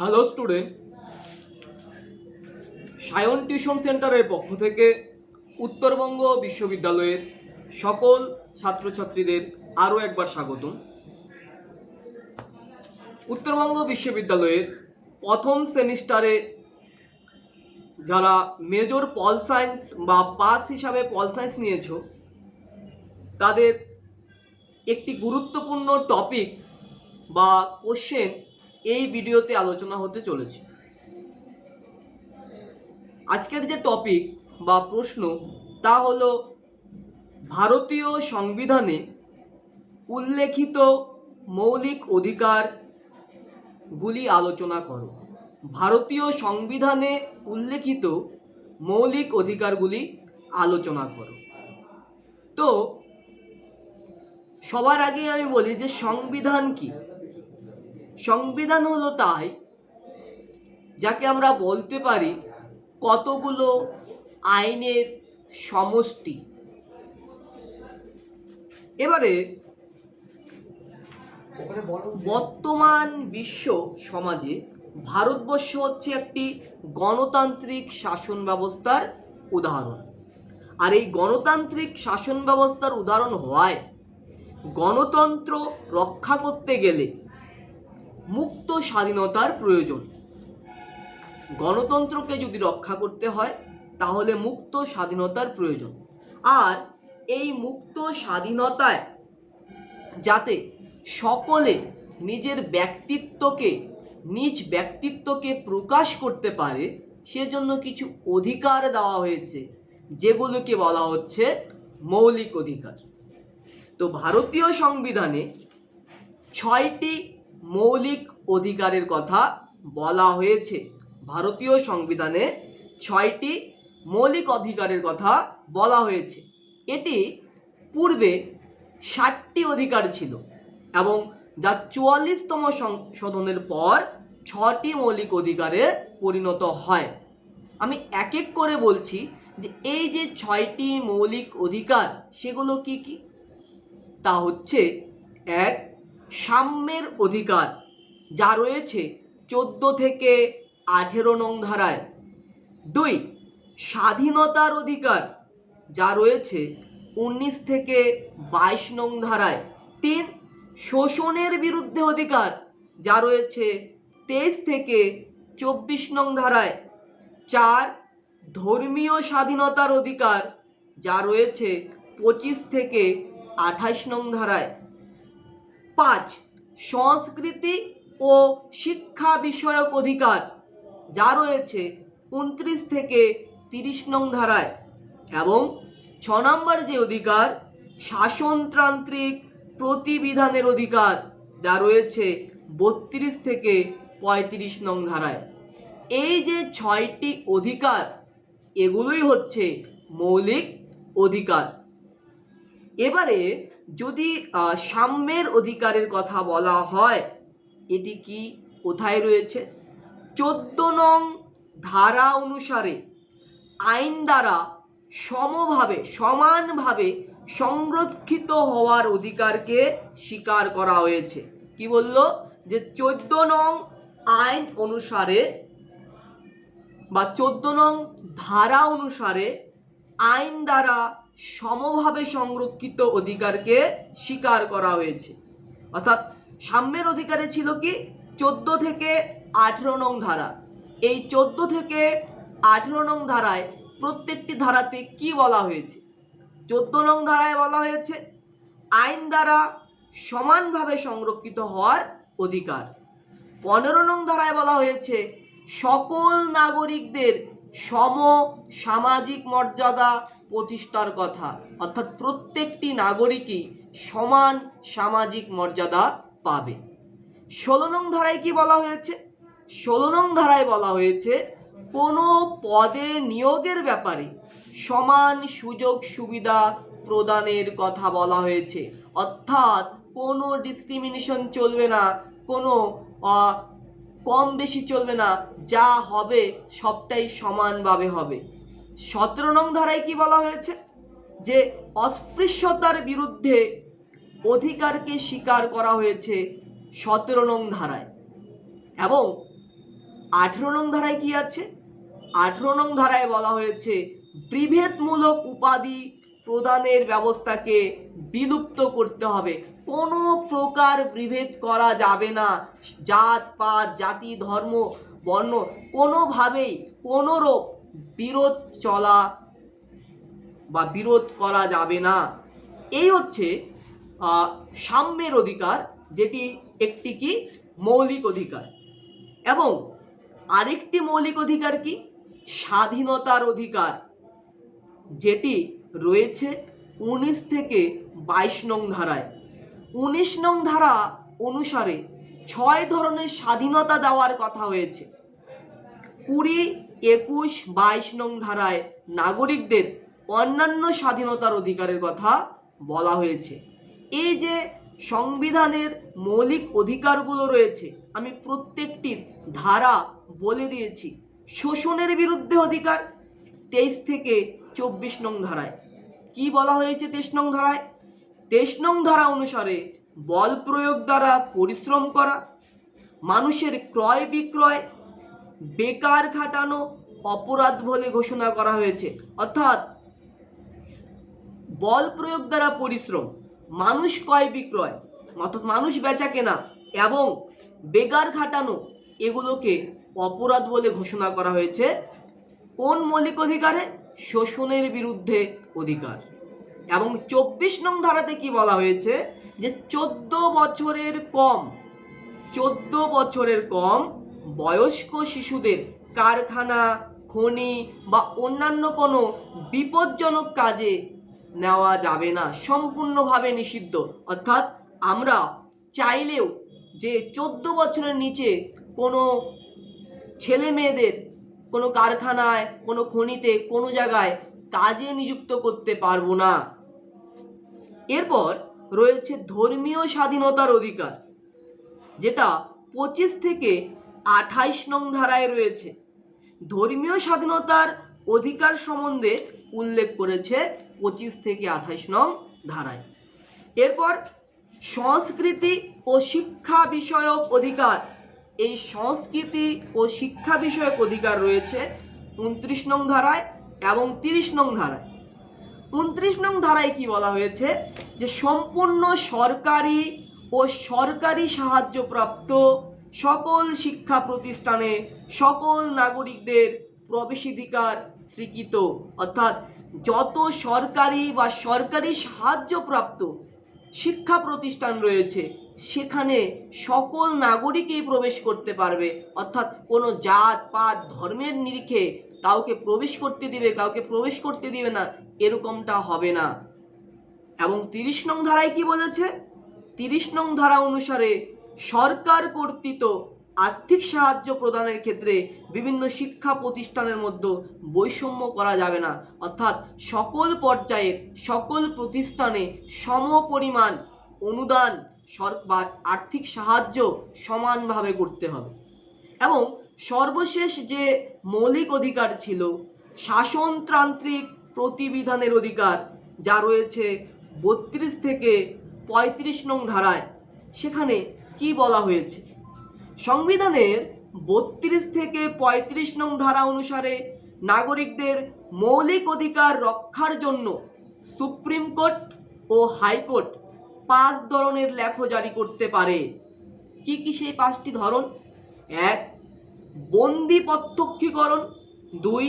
Hello student Sayan tuition সেন্টারের পক্ষ থেকে উত্তরবঙ্গ বিশ্ববিদ্যালয়ের সকল ছাত্রছাত্রীদের আরও একবার স্বাগতম। উত্তরবঙ্গ বিশ্ববিদ্যালয়ের প্রথম সেমিস্টারে যারা মেজর পল সায়েন্স বা পাস হিসাবে পল সায়েন্স নিয়েছ, তাদের একটি গুরুত্বপূর্ণ টপিক বা কোশ্চেন এই ভিডিওতে আলোচনা হতে চলেছে। আজকের যে টপিক বা প্রশ্ন, তা হলো ভারতীয় সংবিধানে উল্লেখিত মৌলিক অধিকারগুলি আলোচনা করো। ভারতীয় সংবিধানে উল্লেখিত মৌলিক অধিকারগুলি আলোচনা করো। তো, সবার আগে আমি বলি যে সংবিধান কি? সংবিধান হলো তাই যাকে আমরা বলতে পারি কতগুলো আইনের সমষ্টি। এবারে বর্তমান বিশ্ব সমাজে ভারতবর্ষ হচ্ছে একটি গণতান্ত্রিক শাসন ব্যবস্থার উদাহরণ। আর এই গণতান্ত্রিক শাসন ব্যবস্থার উদাহরণ হওয়ায় গণতন্ত্র রক্ষা করতে গেলে মুক্ত স্বাধীনতার প্রয়োজন। গণতন্ত্রকে যদি রক্ষা করতে হয়, তাহলে মুক্ত স্বাধীনতার প্রয়োজন। আর এই মুক্ত স্বাধীনতায় যাতে সকলে নিজের ব্যক্তিত্বকে, নিজ ব্যক্তিত্বকে প্রকাশ করতে পারে, সেজন্য কিছু অধিকার দেওয়া হয়েছে, যেগুলোকে বলা হচ্ছে মৌলিক অধিকার। তো ভারতীয় সংবিধানে ছয়টি মৌলিক অধিকারের কথা বলা হয়েছে। ভারতীয় সংবিধানে ছয়টি মৌলিক অধিকারের কথা বলা হয়েছে। এটি পূর্বে ষাটটি অধিকার ছিল এবং যা চুয়াল্লিশতম সংশোধনের পর ছটি মৌলিক অধিকারে পরিণত হয়। আমি এক এক করে বলছি যে এই যে ছয়টি মৌলিক অধিকার, সেগুলো কি কি? তা হচ্ছে এক সাম্যের অধিকার, যা রয়েছে চোদ্দ থেকে আঠেরো নং ধারায়। দুই, স্বাধীনতার অধিকার, যা রয়েছে উনিশ থেকে বাইশ নং ধারায়। তিন, শোষণের বিরুদ্ধে অধিকার, যা রয়েছে তেইশ থেকে চব্বিশ নং ধারায়। চার, ধর্মীয় স্বাধীনতার অধিকার, যা রয়েছে পঁচিশ থেকে আঠাশ নং ধারায়। পাঁচ, সংস্কৃতি ও শিক্ষা বিষয়ক অধিকার, যা রয়েছে উনত্রিশ থেকে তিরিশ নং ধারায় এবং ছ নম্বর যে অধিকার, শাসনতান্ত্রিক প্রতিবিধানের অধিকার, যা রয়েছে বত্রিশ থেকে পঁয়ত্রিশ নং ধারায়। এই যে ছয়টি অধিকার, এগুলোই হচ্ছে মৌলিক অধিকার। এবারে যদি সাম্যের অধিকারের কথা বলা হয়, এটি কি কোথায় রয়েছে? চোদ্দ নং ধারা অনুসারে আইন দ্বারা সমভাবে, সমানভাবে সংরক্ষিত হওয়ার অধিকারকে স্বীকার করা হয়েছে। কি বলল? যে চোদ্দ নং আইন অনুসারে বা চোদ্দ নং ধারা অনুসারে আইন দ্বারা সমভাবে সংরক্ষিত অধিকারকে স্বীকার করা হয়েছে। অর্থাৎ সাম্যের অধিকারে ছিল কি? চোদ্দ থেকে আঠেরো নং ধারা। এই চোদ্দ থেকে আঠেরো নং ধারায় প্রত্যেকটি ধারাতে কি বলা হয়েছে? চোদ্দ নং ধারায় বলা হয়েছে, আইন দ্বারা সমানভাবে সংরক্ষিত হওয়ার অধিকার। পনেরো নং ধারায় বলা হয়েছে, সকল নাগরিকদের সম সামাজিক মর্যাদা প্রতিষ্ঠার কথা। অর্থাৎ প্রত্যেকটি নাগরিকই সমান সামাজিক মর্যাদা পাবে। ষোলো নং ধারায় কি বলা হয়েছে? ষোলো নং ধারায় বলা হয়েছে, কোনো পদে নিয়োগের ব্যাপারে সমান সুযোগ সুবিধা প্রদানের কথা বলা হয়েছে। অর্থাৎ কোনো ডিসক্রিমিনেশন চলবে না, কোনো কম বেশি চলবে না, যা হবে সবটাই সমানভাবে হবে। সতেরো নং ধারায় কি বলা হয়েছে? যে অস্পৃশ্যতার বিরুদ্ধে অধিকারকে স্বীকার করা হয়েছে সতেরো নং ধারায়। এবং আঠেরো নং ধারায় কি আছে? আঠেরো নং ধারায় বলা হয়েছে, বিভেদমূলক উপাধি প্রদানের ব্যবস্থাকে বিলুপ্ত করতে হবে। কোনো প্রকার বিভেদ করা যাবে না। জাত, পাত, জাতি, ধর্ম, বর্ণ কোনোভাবেই কোনোরূপ বিরোধ চলা বা বিরোধ করা যাবে না। এই হচ্ছে সাম্যের অধিকার, যেটি একটি কি? মৌলিক অধিকার। এবং আরেকটি মৌলিক অধিকার কি? স্বাধীনতার অধিকার, যেটি রয়েছে উনিশ থেকে বাইশ নং ধারায়। উনিশ নং ধারা অনুসারে ছয় ধরনের স্বাধীনতা দেওয়ার কথা হয়েছে। কুড়ি, একুশ, বাইশ নং ধারায় নাগরিকদের অন্যান্য স্বাধীনতার অধিকারের কথা বলা হয়েছে। এই যে সংবিধানের মৌলিক অধিকারগুলো রয়েছে, আমি প্রত্যেকটির ধারা বলে দিয়েছি। শোষণের বিরুদ্ধে অধিকার, তেইশ থেকে চব্বিশ নং ধারায়। কি বলা হয়েছে তেইশ নং ধারায়? তেইশ নং ধারা অনুসারে বল প্রয়োগ দ্বারা পরিশ্রম করা, মানুষের ক্রয় বিক্রয়, বেকার খাটানো অপরাধ বলে ঘোষণা করা হয়েছে। অর্থাৎ বল প্রয়োগ দ্বারা পরিশ্রম, মানুষ ক্রয় বিক্রয়, অর্থাৎ মানুষ বেচা কেনা এবং বেকার খাটানো, এগুলোকে অপরাধ বলে ঘোষণা করা হয়েছে। কোন মৌলিক অধিকারে? শোষণের বিরুদ্ধে অধিকার। এবং চব্বিশ নং ধারাতে কি বলা হয়েছে? যে চোদ্দ বছরের কম, চোদ্দ বছরের কম বয়স্ক শিশুদের কারখানা, খনি বা অন্যান্য কোনো বিপজ্জনক কাজে নেওয়া যাবে না, সম্পূর্ণভাবে নিষিদ্ধ। অর্থাৎ আমরা চাইলেও যে চোদ্দ বছরের নিচে কোনো ছেলে মেয়েদের কোনো কারখানায়, কোনো খনিতে, কোনো জায়গায় কাজে নিযুক্ত করতে পারব না। এরপর রয়েছে ধর্মীয় স্বাধীনতার অধিকার, যেটা পঁচিশ থেকে আঠাইশ নং ধারায় রয়েছে। ধর্মীয় স্বাধীনতার অধিকার সম্বন্ধে উল্লেখ করেছে পঁচিশ থেকে আঠাইশ নং ধারায়। এরপর সংস্কৃতি ও শিক্ষা বিষয়ক অধিকার, এই সংস্কৃতি ও শিক্ষা বিষয়ক অধিকার রয়েছে উনত্রিশ নং ধারায় এবং তিরিশ নং ধারায়। উনত্রিশ নং ধারায় কি বলা হয়েছে? যে সম্পূর্ণ সরকারি ও সরকারি সাহায্যপ্রাপ্ত সকল শিক্ষা প্রতিষ্ঠানে সকল নাগরিকদের প্রবেশাধিকার স্বীকৃত। অর্থাৎ যত সরকারি বা সরকারি সাহায্যপ্রাপ্ত শিক্ষা প্রতিষ্ঠান রয়েছে, সেখানে সকল নাগরিকই প্রবেশ করতে পারবে। অর্থাৎ কোনো জাত, পাত, ধর্মের নিরিখে কাউকে প্রবেশ করতে দিবে, কাউকে প্রবেশ করতে দিবে না, এরকমটা হবে না। এবং তিরিশ নং ধারায় কি বলেছে? তিরিশ নং ধারা অনুসারে সরকার কর্তৃত আর্থিক সাহায্য প্রদানের ক্ষেত্রে বিভিন্ন শিক্ষা প্রতিষ্ঠানের মধ্যে বৈষম্য করা যাবে না। অর্থাৎ সকল পর্যায়ের, সকল প্রতিষ্ঠানে সম পরিমাণ অনুদান সরকার আর্থিক সাহায্য সমানভাবে করতে হবে। এবং সর্বশেষ যে মৌলিক অধিকার ছিল, শাসনতান্ত্রিক প্রতিবিধানের অধিকার, যা রয়েছে বত্রিশ থেকে পঁয়ত্রিশ নং ধারায়, সেখানে কি বলা হয়েছে? সংবিধানের বত্রিশ থেকে পঁয়ত্রিশ নং ধারা অনুসারে নাগরিকদের মৌলিক অধিকার রক্ষার জন্য সুপ্রিম কোর্ট ও হাইকোর্ট পাঁচ ধরনের লেখো জারি করতে পারে। কি কি সেই পাঁচটি ধরন? এক বন্দি প্রত্যক্ষীকরণ দুই,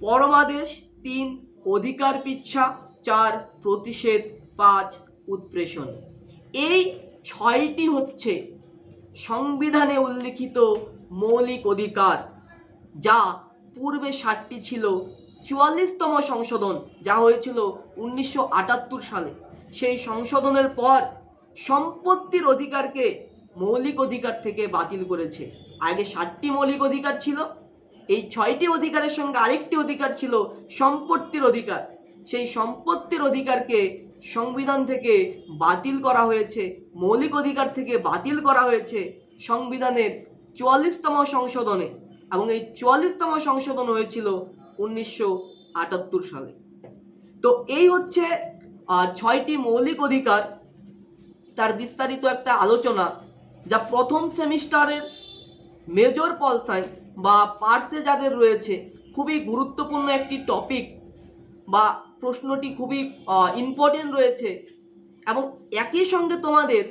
পরমাদেশ, তিন, অধিকার পিচ্ছা, চার, প্রতিষেধ, পাঁচ, উৎপ্রেষণ। এই ছয়টি হচ্ছে সংবিধানে উল্লিখিত মৌলিক অধিকার, যা পূর্বে ষাটটি ছিল। চুয়াল্লিশতম সংশোধন, যা হয়েছিল উনিশশো আটাত্তর সালে। সেই সংশোধনের পর সম্পত্তির অধিকারকে মৌলিক অধিকার থেকে বাতিল করেছে। আগে ষাটটি মৌলিক অধিকার ছিল, এই ছয়টি অধিকারের সঙ্গে আরেকটি অধিকার ছিল সম্পত্তির অধিকার। সেই সম্পত্তির অধিকারকে সংবিধান থেকে বাতিল করা হয়েছে, মৌলিক অধিকার থেকে বাতিল করা হয়েছে সংবিধানের চুয়াল্লিশতম সংশোধনে এবং এই চুয়াল্লিশতম সংশোধন হয়েছিল উনিশশো আটাত্তর সালে। তো এই হচ্ছে ছয়টি মৌলিক অধিকার। তার বিস্তারিত একটা আলোচনা যা প্রথম সেমিস্টারের মেজর পল সায়েন্স বা পার্সে যাদের রয়েছে, খুবই গুরুত্বপূর্ণ একটি টপিক বা প্রশ্নটি খুবই ইম্পর্টেন্ট রয়েছে এবং একই সঙ্গে তোমাদের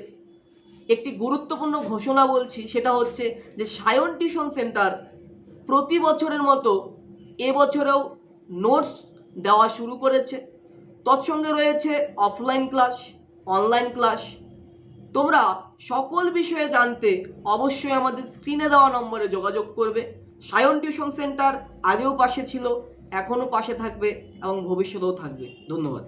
একটি গুরুত্বপূর্ণ ঘোষণা বলছি, সেটা হচ্ছে যে সায়ন টিউশন সেন্টার প্রতি বছরের মতো এবছরেও নোটস দেওয়া শুরু করেছে। তৎসঙ্গে রয়েছে অফলাইন ক্লাস অনলাইন ক্লাস তোমরা সকল বিষয়ে জানতে অবশ্যই আমাদের স্ক্রিনে দেওয়া নম্বরে যোগাযোগ করবে। সায়ন টিউশন সেন্টার আগেও পাশে ছিল, এখনও পাশে থাকবে এবং ভবিষ্যতেও থাকবে। ধন্যবাদ।